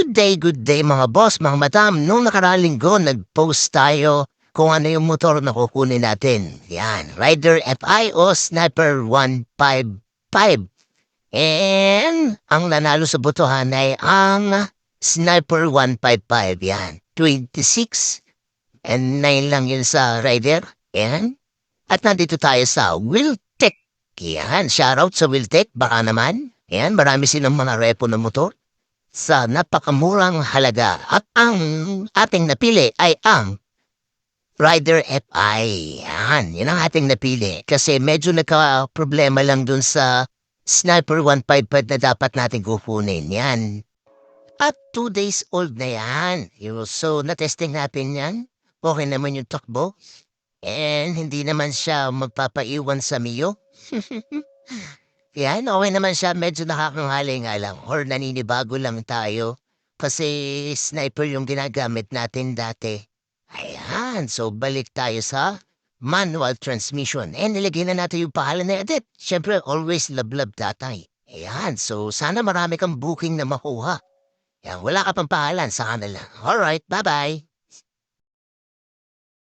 Good day, good day mga boss, mga madam. Nung nakaraang linggo, nag-post tayo kung ano yung motor na kukunin natin. Yan, Rider FI o Sniper 155. And ang nanalo sa botohan ay ang Sniper 155. Yan, 26 and 9 lang yun sa Rider. Yan. At nandito tayo sa Wiltec. Yan, shoutout sa Wiltec. Baka naman. Yan, marami silang mga repo na motor sa napakamurang halaga at ang ating napili ay ang Rider FI. Yan, yun ang ating napili kasi medyo nagka-problema lang dun sa Sniper 155 na dapat natin kukunin. Yan. At two days old na yan. So, na-testing natin yan. Okay naman yung takbo. And hindi naman siya magpapaiwan sa Mio. Yan, okay naman siya. Medyo nakakanghali nga lang. Or naninibago lang tayo. Kasi sniper yung ginagamit natin dati. Ayan, so balik tayo sa manual transmission. And nilagay na natin yung pangalan na edit. Siyempre, always love-love tatay. Ayan, so sana marami kang booking na makuha. Yan, wala ka pang pangalan sa kanila. Alright, bye-bye.